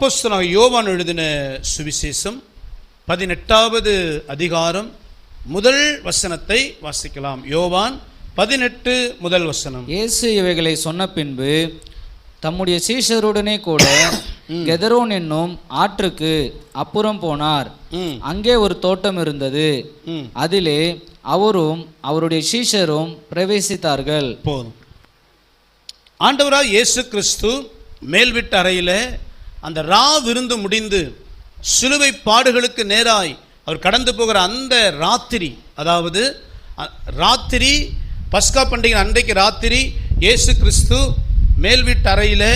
அப்போஸ்தலனாகிய யோவான் எழுதின சுவிசேஷம் பதினெட்டாவது அதிகாரம் முதல் வசனத்தை வாசிக்கலாம். யோவான் பதினெட்டு முதல் வசனம். இயேசு இவைகளை சொன்ன பின்பு தம்முடைய சீஷருடனே கூட கெதரோன் என்னும் ஆற்றுக்கு அப்புறம் போனார். அங்கே ஒரு தோட்டம் இருந்தது. அதிலே அவரும் அவருடைய சீஷரும் பிரவேசித்தார்கள். போதும். ஆண்டவராக இயேசு கிறிஸ்து மேல் வீட்டு அறையில் அந்த ரா விருந்து முடிந்து சிலுவை பாடுகளுக்கு நேராய் அவர் கடந்து போகிற அந்த ராத்திரி அதாவது ராத்திரி பஸ்கா பண்டிகை அன்றைக்கு ராத்திரி இயேசு கிறிஸ்து மேல் வீட்டு அறையில்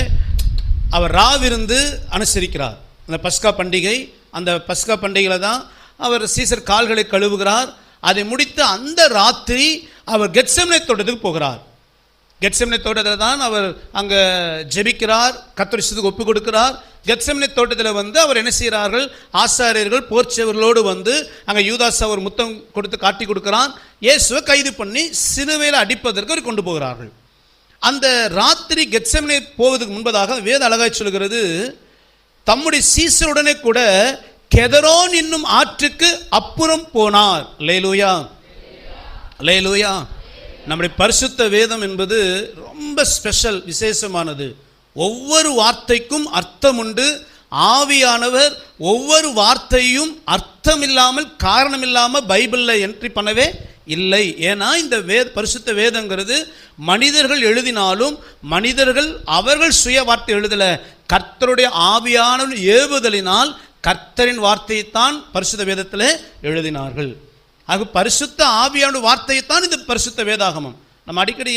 அவர் ரா விருந்து அனுசரிக்கிறார். அந்த பஸ்கா பண்டிகை அந்த பஸ்கா பண்டிகையில் தான் அவர் சீசர் கால்களை கழுவுகிறார். அதை முடித்து அந்த ராத்திரி அவர் கெட்செம்னை தோட்டத்துக்கு போகிறார். கெட்செம்னை தோட்டத்தில் தான் அவர் அங்கே ஜெபிக்கிறார் கத்தரிசத்துக்கு ஒப்பு கொடுக்கிறார். கெட்செம்னை தோட்டத்தில் வந்து அவர் என்ன செய்கிறார்கள் ஆசாரியர்கள் போர்ச்சவர்களோடு வந்து அங்கே யூதாஸ் அவர் முத்தம் கொடுத்து காட்டி கொடுக்குறான். இயேசுவை கைது பண்ணி சிலுவையில் அடிப்பதற்கு அவர் கொண்டு போகிறார்கள். அந்த ராத்திரி கெட்செம்னை போவதற்கு முன்பதாக வேத அழகாய் சொல்கிறது தம்முடைய சீசருடனே கூட கெதரோன் என்னும் ஆற்றுக்கு அப்புறம் போனார். லேலூயா லேலூயா நம்முடைய பரிசுத்த வேதம் என்பது ரொம்ப ஸ்பெஷல் விசேஷமானது. ஒவ்வொரு வார்த்தைக்கும் அர்த்தம் உண்டு ஆவியானவர் ஒவ்வொரு வார்த்தையும் அர்த்தம் இல்லாமல் காரணம் இல்லாமல் பைபிளில் என்ட்ரி பண்ணவே இல்லை. ஏன்னா இந்த வேத பரிசுத்த வேதங்கிறது மனிதர்கள் எழுதினாலும் மனிதர்கள் அவர்கள் சுய வார்த்தை எழுதலை. கர்த்தருடைய ஆவியான ஏவுதலினால் கர்த்தரின் வார்த்தையைத்தான் பரிசுத்த வேதத்தில் எழுதினார்கள். ஆக பரிசுத்த ஆவியான வார்த்தையைத்தான் இந்த பரிசுத்த வேதாகமம். நம்ம அடிக்கடி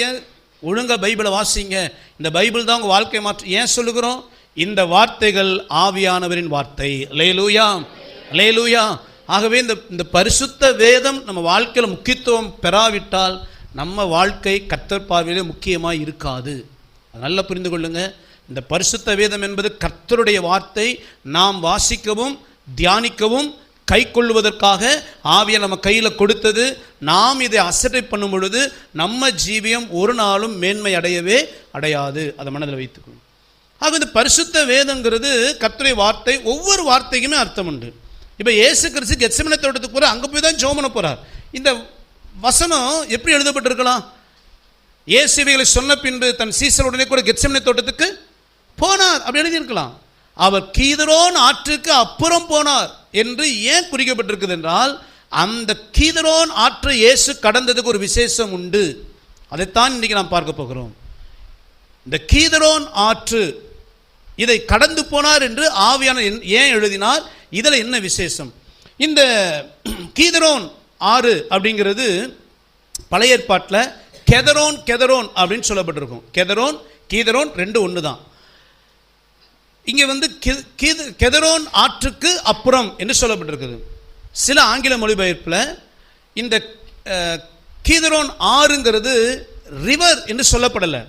ஒழுங்காக ஒழுங்கா பைபிளை வாசிங்க. இந்த பைபிள் தான் உங்கள் வாழ்க்கை மாற்றம் ஏன் சொல்லுகிறோம்? இந்த வார்த்தைகள் ஆவியானவரின் வார்த்தை. லேலூயா லேலூயா ஆகவே இந்த இந்த பரிசுத்த வேதம் நம்ம வாழ்க்கையில் முக்கியத்துவம் பெறாவிட்டால் நம்ம வாழ்க்கை கர்த்தர் பார்வையிலே முக்கியமாக இருக்காது. நல்லா புரிந்து கொள்ளுங்க. இந்த பரிசுத்த வேதம் என்பது கர்த்தருடைய வார்த்தை. நாம் வாசிக்கவும் தியானிக்கவும் கை கொள்வதற்காக ஆவியை நம்ம கையில் கொடுத்தது நாம் இதை அசட்டை பண்ணும் பொழுது நம்ம ஜீவியம் ஒரு நாளும் மேன்மை அடையவே அடையாது. அதை மனதில் வைத்துக்கணும் ஆக இந்த பரிசுத்த வேதங்கிறது கத்துரை வார்த்தை ஒவ்வொரு வார்த்தைக்குமே அர்த்தம் உண்டு. இப்போ ஏசு கிறிஸ்து கெச்சமனை தோட்டத்துக்கு போகிற அங்கே போய் தான் ஜோமனை போகிறார் இந்த வசனம் எப்படி எழுதப்பட்டிருக்கலாம்? இயேசுவைகளை சொன்ன பின்பு தன் சீசருடனே கூட கெச்சமனை தோட்டத்துக்கு போனார். அப்படி எழுதியிருக்கலாம். அவர் கீதரோன் ஆற்றுக்கு அப்புறம் போனார். என்று ஏன் குறிக்கப்பட்டிருக்குது என்றால் அந்த கீதரோன் ஆற்று இயேசு கடந்ததுக்கு ஒரு விசேஷம் உண்டு. அதைத்தான் இன்னைக்கு நாம் பார்க்க போகிறோம். இந்த கீதரோன் ஆற்று இதை கடந்து போனார் என்று ஆவியான ஏன் எழுதினார்? இதில் என்ன விசேஷம்? இந்த கீதரோன் ஆறு அப்படிங்கிறது பழைய ஏற்பாட்டில் கெதரோன் கெதரோன் அப்படின்னு சொல்லப்பட்டிருக்கும். கெதரோன் கீதரோன் ரெண்டு ஒன்று தான் இங்கே வந்து கி- கீது- கெதரோன் ஆற்றுக்கு அப்புறம் என்று சொல்லப்பட்டிருக்குது. சில ஆங்கில மொழிபெயர்ப்பில் இந்த கீதரோன் ஆறுங்கிறது ரிவர் என்று சொல்லப்படலை.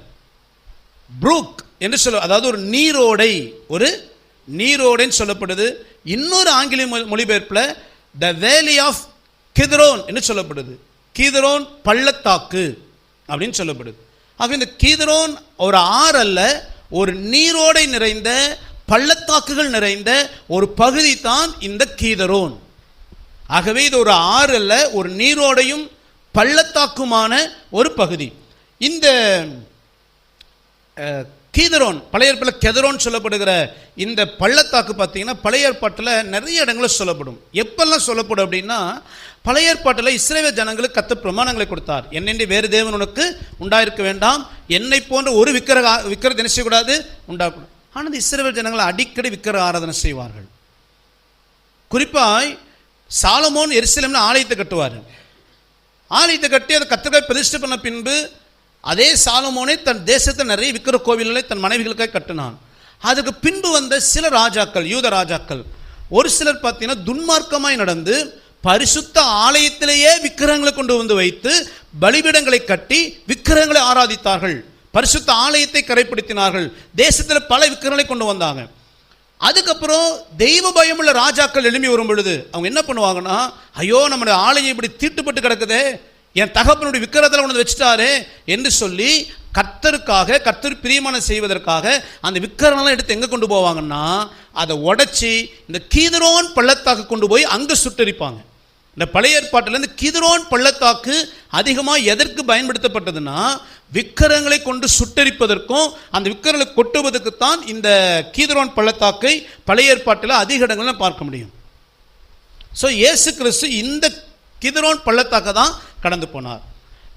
ப்ரூக் என்று சொல்ல அதாவது ஒரு நீரோடை ஒரு நீரோடைன்னு சொல்லப்படுது. இன்னொரு ஆங்கில மொழிபெயர்ப்பில் த வேலி ஆஃப் கிதரோன் என்று சொல்லப்படுது. கீதரோன் பள்ளத்தாக்கு அப்படின்னு சொல்லப்படுது. ஆக இந்த கீதரோன் ஒரு ஆறு அல்ல ஒரு நீரோடை நிறைந்த பள்ளத்தாக்குகள் நிறைந்த ஒரு பகுதி தான் இந்த கீதரோன். ஆகவே இது ஒரு ஆறு அல்ல ஒரு நீரோடையும் பள்ளத்தாக்குமான ஒரு பகுதி. இந்த கீதரோன் பழைய ஏற்பாட்டில் கெதரோன் சொல்லப்படுகிற இந்த பள்ளத்தாக்கு பார்த்தீங்கன்னா பழைய ஏற்பாட்டில் நிறைய இடங்களில் சொல்லப்படும். எப்பெல்லாம் சொல்லப்படும் அப்படின்னா பழைய ஏற்பாட்டில் இஸ்ரேல் ஜனங்களுக்கு கத்த பிரமாணங்களை கொடுத்தார். என்னென்று வேறு தேவன் உனக்கு உண்டாயிருக்க வேண்டாம். என்னை போன்ற ஒரு விக்கிரக விக்கிரத்தை நினைச்சக்கூடாது உண்டாகக்கூடாது. ஆனால் இந்த இஸ்ரேல் ஜனங்கள் அடிக்கடி விக்கிரக ஆராதனை செய்வார்கள். குறிப்பாய் சாலமோன் எருசலேம்னு ஆலயத்தை கட்டுவார். ஆலயத்தை கட்டி அதை கத்திரக்காய் பிரதிஷ்டை பண்ண பின்பு அதே சாலமோனே தன் தேசத்தை நிறைய விக்கிர கோவில்களை தன் மனைவிகளுக்காக கட்டினான். அதுக்கு பின்பு வந்த சில ராஜாக்கள் யூத ராஜாக்கள் ஒரு சிலர் பார்த்தீங்கன்னா துன்மார்க்கமாய் நடந்து பரிசுத்த ஆலயத்திலேயே விக்கிரகங்களை கொண்டு வந்து வைத்து பலிபீடங்களை கட்டி விக்கிரகங்களை ஆராதித்தார்கள். பரிசுத்த ஆலயத்தை கரைப்படுத்தினார்கள். தேசத்தில் பல விக்கிரங்களை கொண்டு வந்தாங்க. அதுக்கப்புறம் தெய்வ பயமுள்ள ராஜாக்கள் எழும்பி வரும் பொழுது அவங்க என்ன பண்ணுவாங்கன்னா ஐயோ நம்முடைய ஆலயம் இப்படி தீட்டுப்பட்டு கிடக்குதே என் தகப்பனுடைய விக்கிரத்தில் உனது வச்சுட்டாரே என்று சொல்லி கர்த்தருக்காக கர்த்தர் பிரியமான செய்வதற்காக அந்த விக்கிரமெல்லாம் எடுத்து எங்கே கொண்டு போவாங்கன்னா அதை உடைச்சி இந்த கீதரோன் பள்ளத்தாக கொண்டு போய் அங்கே சுட்டரிப்பாங்க. இந்த பழைய ஏற்பாட்டிலேருந்து கிதிரோன் பள்ளத்தாக்கு அதிகமாக எதற்கு பயன்படுத்தப்பட்டதுன்னா விக்கிரங்களை கொண்டு சுட்டரிப்பதற்கும் அந்த விக்கிரங்களை கொட்டுவதற்குத்தான் இந்த கீதரோன் பள்ளத்தாக்கை பழைய ஏற்பாட்டில் அதிக இடங்களில் பார்க்க முடியும். ஸோ இயேசு கிறிஸ்து இந்த கிதரோன் பள்ளத்தாக்க தான் கடந்து போனார்.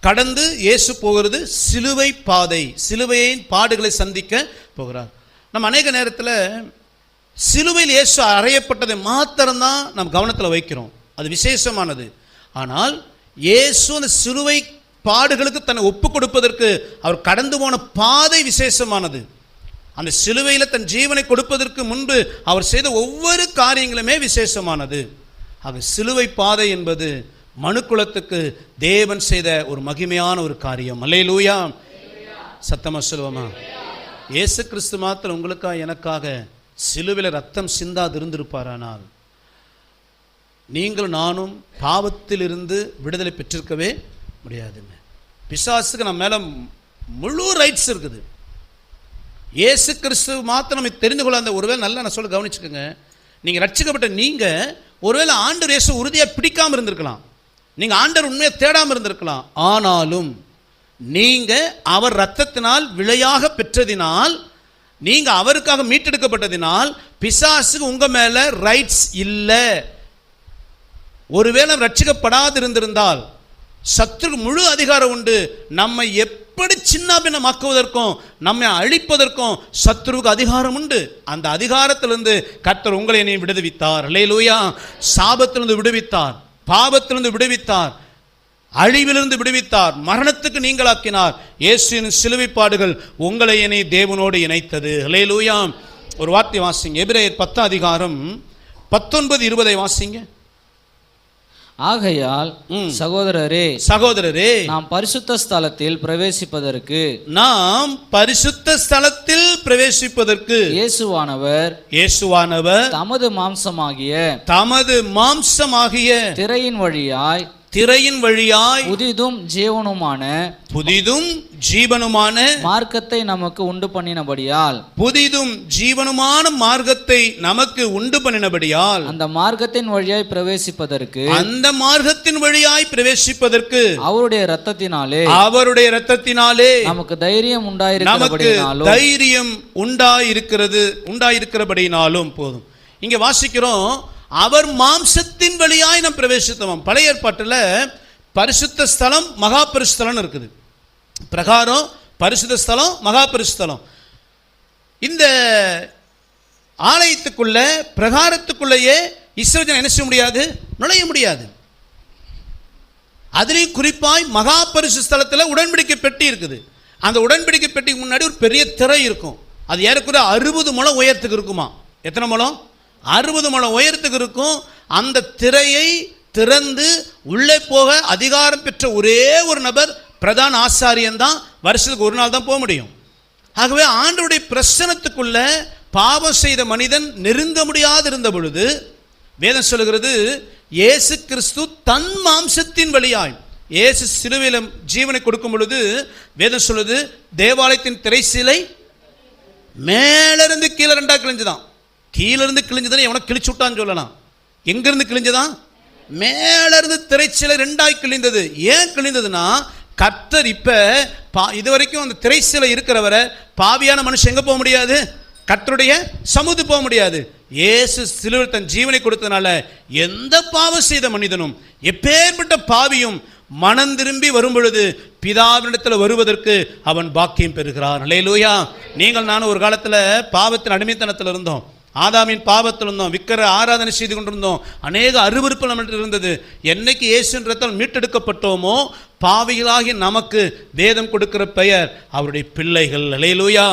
கடந்து இயேசு போகிறது சிலுவை பாதை சிலுவையின் பாடுகளை சந்திக்க போகிறார். நம்ம அநேக நேரத்தில் சிலுவையில் இயேசு அறையப்பட்டதை மாத்திரம்தான் நம்ம கவனத்தில் வைக்கிறோம். அது விசேஷமானது. ஆனால் இயேசு அந்த சிலுவை பாடுகளுக்கு தன்னை ஒப்பு கொடுப்பதற்கு அவர் கடந்து போன பாதை விசேஷமானது. அந்த சிலுவையில் தன் ஜீவனை கொடுப்பதற்கு முன்பு அவர் செய்த ஒவ்வொரு காரியங்களுமே விசேஷமானது. ஆக சிலுவை பாதை என்பது மனுக்குலத்துக்கு தேவன் செய்த ஒரு மகிமையான ஒரு காரியம். அல்லேலூயா. சத்தமா சொல்லுவோமா? இயேசு கிறிஸ்து மாத்திரம் உங்களுக்காக எனக்காக சிலுவையில் ரத்தம் சிந்தாது இருந்திருப்பாரானால் நீங்களும் நானும் பாவத்திலிருந்து விடுதலை பெற்றிருக்கவே முடியாதுங்க. பிசாசுக்கு நம்ம மேலே முழு ரைட்ஸ் இருக்குது. இயேசு கிறிஸ்து மாத்திரம் நம்ம தெரிந்து கொள்ள அந்த ஒருவேளை நல்லா நான் சொல்ல கவனிச்சுக்கோங்க. நீங்கள் ரட்சிக்கப்பட்ட நீங்கள் ஒருவேளை ஆண்டர் இயேசு உறுதியாக பிடிக்காமல் இருந்திருக்கலாம். நீங்கள் ஆண்டர் உண்மையை தேடாமல் இருந்திருக்கலாம். ஆனாலும் நீங்கள் அவர் ரத்தத்தினால் விலையாக பெற்றதினால் நீங்கள் அவருக்காக மீட்டெடுக்கப்பட்டதினால் பிசாசுக்கு உங்கள் மேலே ரைட்ஸ் இல்லை. ஒருவேளை ரட்சிக்கப்படாது இருந்திருந்தால் சத்துருக்கு முழு அதிகாரம் உண்டு. நம்மை எப்படி சின்னாபின்னமாக்குவதற்கும் நம்மை அழிப்பதற்கும் சத்துருவுக்கு அதிகாரம் உண்டு. அந்த அதிகாரத்திலிருந்து கர்த்தர் உங்களை நீ விடுவித்தார். லேலூயா சாபத்திலிருந்து விடுவித்தார். பாபத்திலிருந்து விடுவித்தார். அழிவிலிருந்து விடுவித்தார். மரணத்துக்கு நீங்களாக்கினார். இயேசுவின் சிலுவைப்பாடுகள் உங்களை என்னை தேவனோடு இணைத்தது. அல்லேலூயா. ஒரு வார்த்தை வாசிங்க. எபிரேயர் பத்தாம் அதிகாரம் பத்தொன்பது இருபதை வாசிங்க. ஆகையால். சகோதரரே சகோதரரே நாம் பரிசுத்த ஸ்தலத்தில் பிரவேசிப்பதற்கு நாம் பரிசுத்த ஸ்தலத்தில் பிரவேசிப்பதற்கு இயேசுவானவர் இயேசுவானவர் தமது மாம்சமாகிய தமது மாம்சமாகிய திரையின் வழியாய் திரையின் வழியாய் புதிதும் ஜீவனுமான புதிதும் ஜீவனுமான மார்க்கத்தை நமக்கு உண்டு பண்ணினபடியால் புதிதும் ஜீவனுமான மார்க்கத்தை நமக்கு உண்டு பண்ணினபடியால் அந்த மார்க்கத்தின் வழியாய் பிரவேசிப்பதற்கு அந்த மார்க்கத்தின் வழியாய் பிரவேசிப்பதற்கு அவருடைய இரத்தத்தினாலே அவருடைய இரத்தத்தினாலே நமக்கு தைரியம் நமக்கு உண்டாயிருக்கிறபடினாலும் தைரியம் உண்டாயிருக்கிறது உண்டாயிருக்கிறபடினாலும் போதும். இங்க வாசிக்கிறோம். அவர் மாம்சத்தின் வழியாய் நாம் பிரவேசித்தவன் பழைய ஏற்பாட்டில் பரிசுத்த ஸ்தலம் மகா பரிசுத்தலம் இருக்குது. பிரகாரம் பரிசுத்த ஸ்தலம் மகா பரிசுத்தலம் இந்த ஆலயத்துக்குள்ள பிரகாரத்துக்குள்ளேயே இஸ்ரஜன் என்ன செய்ய முடியாது? நுழைய முடியாது. அதுலேயும் குறிப்பாய் மகா பரிசு ஸ்தலத்தில் உடன்படிக்கை பெட்டி இருக்குது. அந்த உடன்படிக்கை பெட்டிக்கு முன்னாடி ஒரு பெரிய திரை இருக்கும். அது ஏறக்குறைய அறுபது முழம் உயரத்துக்கு இருக்குமா எத்தனை முழம்? அறுபது முழம் உயரத்துக்கு இருக்கும். அந்த திரையை திறந்து உள்ளே போக அதிகாரம் பெற்ற ஒரே ஒரு நபர் பிரதான ஆசாரியன் தான். வருஷத்துக்கு ஒரு நாள் தான் போக முடியும். ஆகவே ஆண்டுடைய பிரசனத்துக்குள்ள பாவம் செய்த மனிதன் நெருங்க முடியாது இருந்த பொழுது வேதம் சொல்லுகிறது இயேசு கிறிஸ்து தன் மாம்சத்தின் வழியாய். இயேசு சிலுவையிலும் ஜீவனை கொடுக்கும் பொழுது வேதம் சொல்லுது தேவாலயத்தின் திரைசீலை மேலிருந்து கீழே ரெண்டா கிழிஞ்சுதான். கீழிருந்து கிழிஞ்சதுன்னு எவனை கிழிச்சு விட்டான்னு சொல்லலாம். எங்கிருந்து கிழிஞ்சதான் மேலிருந்து திரைச்சீலை ரெண்டாய் கிழிந்தது. ஏன் கிழிந்ததுன்னா கர்த்தர் இப்போ பா இது வரைக்கும் அந்த திரைச்சீலை இருக்கிறவரை பாவியான மனுஷன் எங்கே போக முடியாது? கர்த்தருடைய சமுது போக முடியாது. இயேசு சிலுவில் தன் ஜீவனை கொடுத்ததுனால எந்த பாவம் செய்த மனிதனும் எப்பேற்பட்ட பாவியும் மனம் திரும்பி வரும் பொழுது பிதாவினிடத்தில் வருவதற்கு அவன் பாக்கியம் பெறுகிறான். அல்லேலூயா நீங்கள் நானும் ஒரு காலத்தில் பாவத்தின் அடிமைத்தனத்தில் இருந்தோம். ஆதாமின் பாவத்தில் இருந்தோம் விக்கிர ஆராதனை செய்து கொண்டிருந்தோம். அநேக அருவருப்பு நம்மகிட்ட இருந்தது. என்னைக்கு இயேசுன்றதால் மீட்டெடுக்கப்பட்டோமோ பாவிகளாகி நமக்கு வேதம் கொடுக்கிற பெயர் அவருடைய பிள்ளைகள். அலையலூயா